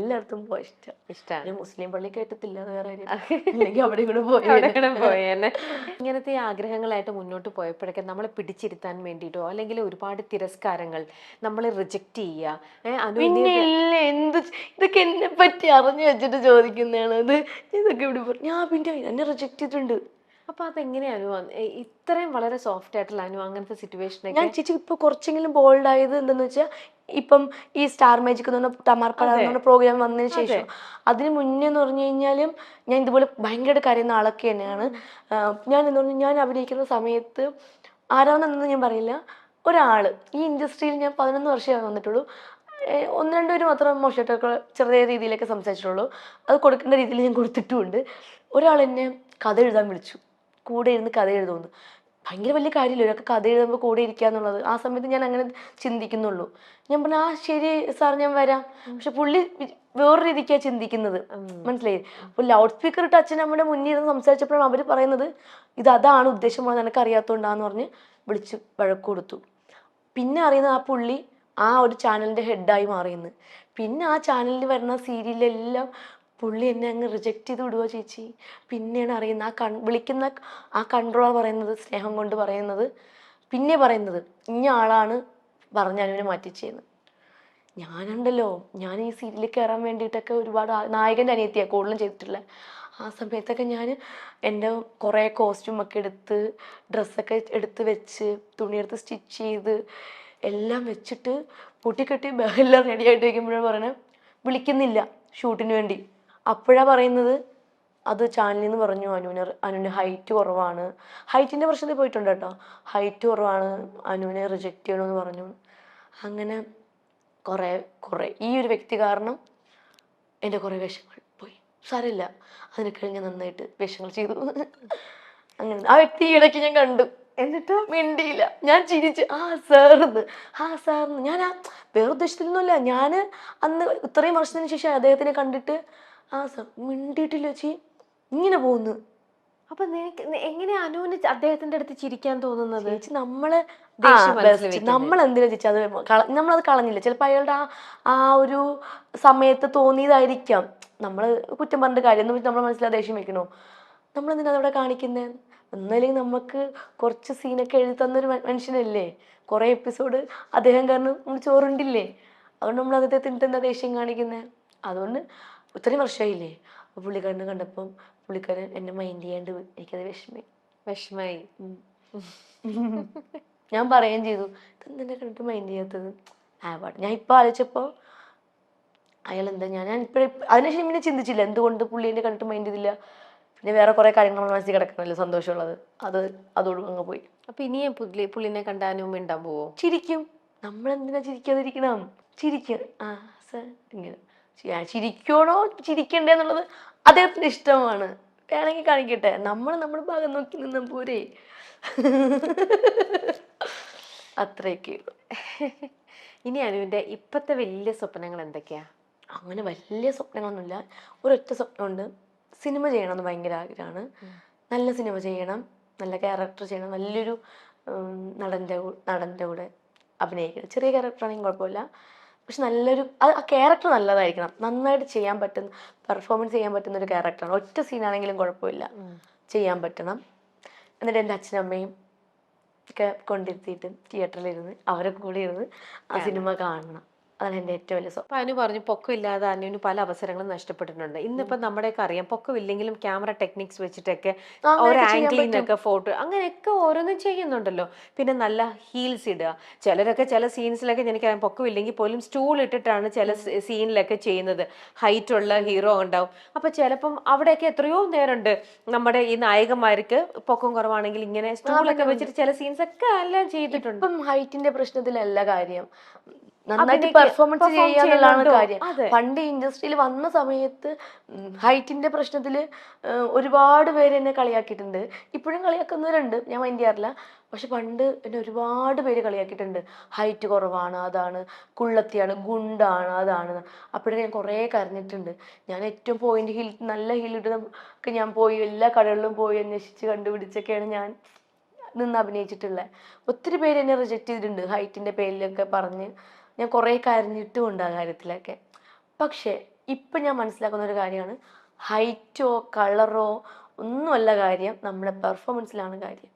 എല്ലായിടത്തും പോയി ഇഷ്ടം. ഇഷ്ടമാണ് മുസ്ലിം പള്ളി അത് വേറെ അല്ലെങ്കിൽ അവിടെ കൂടെ പോയി പോയേനെ. ഇങ്ങനത്തെ ആഗ്രഹങ്ങളായിട്ട് മുന്നോട്ട് പോയപ്പോഴൊക്കെ നമ്മളെ പിടിച്ചിരുത്താൻ വേണ്ടിയിട്ടോ അല്ലെങ്കിൽ ഒരുപാട് തിരസ്കാരങ്ങൾ നമ്മളെ റിജക്റ്റ് ചെയ്യുക. എന്ത് ഇതൊക്കെ എന്നെ പറ്റി അറിഞ്ഞു വെച്ചിട്ട് ചോദിക്കുന്നതാണ് ഇത്? ഇതൊക്കെ ഇവിടെ ഞാൻ പിന്നെ എന്നെ റിജക്റ്റ് ചെയ്തിട്ടുണ്ട്. അപ്പൊ അതെങ്ങനെയാണ് ഇത്രയും വളരെ സോഫ്റ്റ് ആയിട്ടുള്ള അനു അങ്ങനത്തെ സിറ്റുവേഷൻ ഞാൻ ചേച്ചി ഇപ്പൊ കുറച്ചെങ്കിലും ബോൾഡ് ആയത് എന്താന്ന് വെച്ചാൽ ഇപ്പം ഈ സ്റ്റാർ മാജിക് എന്ന് പറഞ്ഞ തമാർപ്പട എന്ന് പറഞ്ഞ പ്രോഗ്രാം വന്നതിന് ശേഷം അതിന് മുന്നേ എന്ന് പറഞ്ഞു കഴിഞ്ഞാലും ഞാൻ ഇതുപോലെ ഭയങ്കര കരയുന്ന ആളൊക്കെ തന്നെയാണ്. ഞാൻ എന്ന് പറഞ്ഞു ഞാൻ അഭിനയിക്കുന്ന സമയത്ത് ആരാണെന്നൊന്നും ഞാൻ പറയില്ല. ഒരാൾ. ഈ ഇൻഡസ്ട്രിയിൽ ഞാൻ പതിനൊന്ന് വർഷമേ വന്നിട്ടുള്ളൂ. ഒന്ന് രണ്ടുപേര് മാത്രം മോശമായിട്ടൊക്കെ ചെറിയ രീതിയിലൊക്കെ സംസാരിച്ചിട്ടുള്ളൂ. അത് കൊടുക്കേണ്ട രീതിയിൽ ഞാൻ കൊടുത്തിട്ടുമുണ്ട്. ഒരാൾ എന്നെ കഥ എഴുതാൻ വിളിച്ചു. കൂടെ ഇരുന്ന് കഥ എഴുതുന്നു. ഭയങ്കര വലിയ കാര്യമില്ല. ഒരാൾക്ക് കഥ എഴുതുമ്പോൾ കൂടെ ഇരിക്കുക എന്നുള്ളത്. ആ സമയത്ത് ഞാൻ അങ്ങനെ ചിന്തിക്കുന്നുള്ളൂ. ഞാൻ പറഞ്ഞു ആ ശരി സാർ ഞാൻ വരാം. പക്ഷെ പുള്ളി വേറൊരു വേറെ രീതിക്കാണ് ചിന്തിക്കുന്നത് മനസ്സിലായി അപ്പോൾ ലൗഡ് സ്പീക്കർ ഇട്ട് അച്ഛൻ നമ്മുടെ മുന്നിൽ ഇരുന്ന് സംസാരിച്ചപ്പോഴാണ് അവർ പറയുന്നത് ഇത് അതാണ് ഉദ്ദേശം നിനക്ക് അറിയാത്തതുകൊണ്ടാന്ന് പറഞ്ഞ് വിളിച്ച് വഴക്ക് കൊടുത്തു. പിന്നെ അറിയുന്ന ആ പുള്ളി ആ ഒരു ചാനലിന്റെ ഹെഡായി മാറിയെന്ന്. പിന്നെ ആ ചാനലിൽ വരുന്ന സീരിയലെല്ലാം പുള്ളി എന്നെ അങ്ങ് റിജക്റ്റ് ചെയ്ത് വിടുക ചേച്ചി? പിന്നെയാണ് അറിയുന്നത്. ആ കൺ വിളിക്കുന്ന ആ കൺട്രോളർ പറയുന്നത് സ്നേഹം കൊണ്ട് പറയുന്നത്. പിന്നെ പറയുന്നത് ഇന്ന ആളാണ് പറഞ്ഞ അനുവിനെ മാറ്റിച്ചേന്ന്. ഞാനുണ്ടല്ലോ. ഞാൻ ഈ സീരിയലിൽ കയറാൻ വേണ്ടിയിട്ടൊക്കെ ഒരുപാട് നായകന്റെ അനിയത്തിയാണ് കൂടുതലും ചെയ്തിട്ടുള്ളത് ആ സമയത്തൊക്കെ ഞാൻ എന്റെ കുറേ കോസ്റ്റ്യൂം ഒക്കെ എടുത്ത് ഡ്രസ്സൊക്കെ എടുത്ത് വെച്ച് തുണിയെടുത്ത് സ്റ്റിച്ച് ചെയ്ത് എല്ലാം വെച്ചിട്ട് പൊട്ടിക്കെട്ടി എല്ലാം റെഡി ആയിട്ട് വയ്ക്കുമ്പോഴാണ് പറയണത് വിളിക്കുന്നില്ല ഷൂട്ടിന് വേണ്ടി. അപ്പോഴാണ് പറയുന്നത്? അത് ചാനലിൽ നിന്ന് പറഞ്ഞു അനുവിന് അനുവിന് ഹൈറ്റ് കുറവാണ്. ഹൈറ്റിന്റെ പ്രശ്നത്തിൽ പോയിട്ടുണ്ട് കേട്ടോ. ഹൈറ്റ് കുറവാണ്. അനുവിനെ റിജക്റ്റ് ചെയ്യണമെന്ന് പറഞ്ഞു. അങ്ങനെ കുറേ കുറേ ഈ ഒരു വ്യക്തി കാരണം എന്റെ കുറേ വേഷങ്ങൾ പോയി. സാരമില്ല. അതിനെ കഴിഞ്ഞ് നന്നായിട്ട് വേഷങ്ങൾ ചെയ്തു. അങ്ങനെ. ആ വ്യക്തി ഇടയ്ക്ക് ഞാൻ കണ്ടു. എന്നിട്ട്? മിണ്ടിയില്ല. ഞാൻ ചിരിച്ച് ആ സാറിന്ന്. ആ സാറിന്ന്. ഞാൻ ആ വേറെ ഉദ്ദേശത്തിലൊന്നുമില്ല. ഞാൻ അന്ന് ഇത്രയും വർഷത്തിന് ശേഷം അദ്ദേഹത്തിനെ കണ്ടിട്ട് ആ സർ മിണ്ടിയിട്ടില്ല ചേച്ചി. ഇങ്ങനെ പോകുന്നു. അപ്പൊ നിനക്ക് എങ്ങനെ എങ്ങനെയാ അനുവിന് അദ്ദേഹത്തിന്റെ അടുത്ത് ചിരിക്കാൻ തോന്നുന്നത്? ചേച്ചി നമ്മൾ. നമ്മൾ എന്തിനാ ചേച്ചി അത് നമ്മളത് കളഞ്ഞില്ല. ചിലപ്പോൾ അയാളുടെ ആ ആ ഒരു സമയത്ത് തോന്നിയതായിരിക്കാം. നമ്മൾ കുറ്റം പറഞ്ഞിട്ട് കാര്യം എന്ന് നമ്മളെ മനസ്സിലാ ദേഷ്യം വെക്കണോ? നമ്മൾ എന്തിനാ അതവിടെ കാണിക്കുന്നത് എന്നാലും നമുക്ക് കുറച്ച് സീനൊക്കെ എഴുതി തന്നൊരു മനുഷ്യനല്ലേ? കുറേ എപ്പിസോഡ് അദ്ദേഹം കാരണം നമ്മൾ ചോറുണ്ടില്ലേ? അതുകൊണ്ട് നമ്മൾ അദ്ദേഹത്തിന് എന്താ ദേഷ്യം കാണിക്കുന്നത് അതുകൊണ്ട് ഇത്രയും വർഷമായില്ലേ അപ്പോൾ പുള്ളിക്കാരനെ കണ്ടപ്പം പുള്ളിക്കാരൻ എന്നെ മൈൻഡ് ചെയ്യാണ്ട് പോയി. എനിക്കത് വിഷമമായി. വിഷമായി ഞാൻ പറയുകയും ചെയ്തു ഇതെന്നെ കണ്ടിട്ട് മൈൻഡ് ചെയ്യാത്തത്? ആ പാട്ട് ഞാൻ ഇപ്പൊ ആലോചിച്ചപ്പോൾ അയാൾ എന്താ ഞാൻ ഞാൻ ഇപ്പോഴും അതിനുശേഷം പിന്നെ ചിന്തിച്ചില്ല എന്തുകൊണ്ട് പുള്ളി എന്നെ കണ്ടിട്ട് മൈൻഡ് ചെയ്തില്ല? പിന്നെ വേറെ കുറേ കാര്യങ്ങൾ നമ്മുടെ മനസ്സിൽ കിടക്കണമല്ലോ സന്തോഷമുള്ളത്. അത് അതോട് അങ്ങ് പോയി. അപ്പൊ ഇനിയും പുള്ളി പുള്ളിനെ കണ്ടാനും അനു മിണ്ടാൻ പോവോ ചിരിക്കും. നമ്മൾ എന്തിനാ ചിരിക്കാതിരിക്കണം? ചിരിക്കും. ആ സർ ഇങ്ങനെ. ചിരിക്കണോ ചിരിക്കണ്ടേ എന്നുള്ളത് അദ്ദേഹത്തിന് ഇഷ്ടമാണ്. വേണമെങ്കിൽ കാണിക്കട്ടെ. നമ്മൾ നമ്മുടെ ഭാഗം നോക്കി നിന്ന പോരെ. അത്രയൊക്കെ ഉള്ളൂ. ഇനി അനുവിന്റെ ഇപ്പോഴത്തെ വലിയ സ്വപ്നങ്ങൾ എന്തൊക്കെയാ? അങ്ങനെ വലിയ സ്വപ്നങ്ങളൊന്നുമില്ല. ഒരൊറ്റ സ്വപ്നമുണ്ട്. സിനിമ ചെയ്യണം എന്ന് ഭയങ്കര ആഗ്രഹമാണ്. നല്ല സിനിമ ചെയ്യണം. നല്ല ക്യാരക്ടർ ചെയ്യണം. നല്ലൊരു നടന്റെ നടന്റെ കൂടെ അഭിനയിക്കണം. ചെറിയ ക്യാരക്ടറാണെങ്കിൽ കുഴപ്പമില്ല. പക്ഷെ നല്ലൊരു അത് ആ ക്യാരക്ടർ നല്ലതായിരിക്കണം. നന്നായിട്ട് ചെയ്യാൻ പറ്റുന്ന പെർഫോമൻസ് ചെയ്യാൻ പറ്റുന്ന ഒരു ക്യാരക്ടറാണ് ഒറ്റ സീനാണെങ്കിലും കുഴപ്പമില്ല. ചെയ്യാൻ പറ്റണം. എന്നിട്ട് എന്റെ അച്ഛനും അമ്മയും ഒക്കെ കൊണ്ടിരുത്തിയിട്ട് തിയേറ്ററിലിരുന്ന് അവരെ കൂടെ ഇരുന്ന് ആ സിനിമ കാണണം. അതാണ് എന്റെ ഏറ്റവും വലിയ സ്വപ്നം അനു പറഞ്ഞു പൊക്കമില്ലാതെ അനുവിന് പല അവസരങ്ങളും നഷ്ടപ്പെട്ടിട്ടുണ്ട്. ഇന്നിപ്പോ നമ്മുടെയൊക്കെ അറിയാം. പൊക്കമില്ലെങ്കിലും ക്യാമറ ടെക്നിക്സ് വെച്ചിട്ടൊക്കെ ഓരോ ആംഗിളിൽ നിന്നൊക്കെ ഫോട്ടോ അങ്ങനെയൊക്കെ ഓരോന്നും ചെയ്യുന്നുണ്ടല്ലോ. പിന്നെ നല്ല ഹീൽസ് ഇടുക. ചിലരൊക്കെ ചില സീൻസിലൊക്കെ എനിക്കറിയാം പൊക്കമില്ലെങ്കിൽ പോലും സ്റ്റൂൾ ഇട്ടിട്ടാണ് ചില സീനിലൊക്കെ ചെയ്യുന്നത്. ഹൈറ്റ് ഉള്ള ഹീറോ ഉണ്ടാവും. അപ്പൊ ചിലപ്പം അവിടെയൊക്കെ എത്രയോ നേരമുണ്ട് നമ്മുടെ ഈ നായകന്മാർക്ക് പൊക്കം കുറവാണെങ്കിൽ ഇങ്ങനെ സ്റ്റൂളൊക്കെ വെച്ചിട്ട് ചില സീൻസ് ഒക്കെ എല്ലാം ചെയ്തിട്ടുണ്ട്. ഇപ്പം ഹൈറ്റിന്റെ പ്രശ്നത്തിലല്ല കാര്യം. നന്നായിട്ട് പെർഫോമൻസ് ചെയ്യാന്നുള്ളതാണ് കാര്യം. പണ്ട് ഇൻഡസ്ട്രിയിൽ വന്ന സമയത്ത് ഹൈറ്റിന്റെ പ്രശ്നത്തിൽ ഒരുപാട് പേര് എന്നെ കളിയാക്കിയിട്ടുണ്ട്. ഇപ്പോഴും കളിയാക്കുന്നവരുണ്ട് ഞാൻ മൈൻഡ് ചെയ്യാറില്ല പക്ഷെ പണ്ട് എന്നെ ഒരുപാട് പേര് കളിയാക്കിയിട്ടുണ്ട്. ഹൈറ്റ് കുറവാണ് അതാണ്. കുള്ളത്തിയാണ് ഗുണ്ടാണ് അതാണ്. അപ്പോഴേ ഞാൻ കുറേ കരഞ്ഞിട്ടുണ്ട്. ഞാൻ ഏറ്റവും പോയിന്റ് ഹിൽ നല്ല ഹിൽ ഇടുന്ന ഒക്കെ ഞാൻ പോയി എല്ലാ കടകളിലും പോയി അന്വേഷിച്ച് കണ്ടുപിടിച്ചൊക്കെയാണ് ഞാൻ നിന്ന് അഭിനയിച്ചിട്ടുള്ളത് ഒത്തിരി പേര് എന്നെ റിജക്റ്റ് ചെയ്തിട്ടുണ്ട് ഹൈറ്റിന്റെ പേരിലൊക്കെ പറഞ്ഞ്. ഞാൻ കുറേ കരഞ്ഞിട്ടുമുണ്ട് ആ കാര്യത്തിലൊക്കെ. പക്ഷേ ഇപ്പം ഞാൻ മനസ്സിലാക്കുന്ന ഒരു കാര്യമാണ് ഹൈറ്റോ കളറോ ഒന്നുമല്ല കാര്യം നമ്മുടെ പെർഫോമൻസിലാണ് കാര്യം.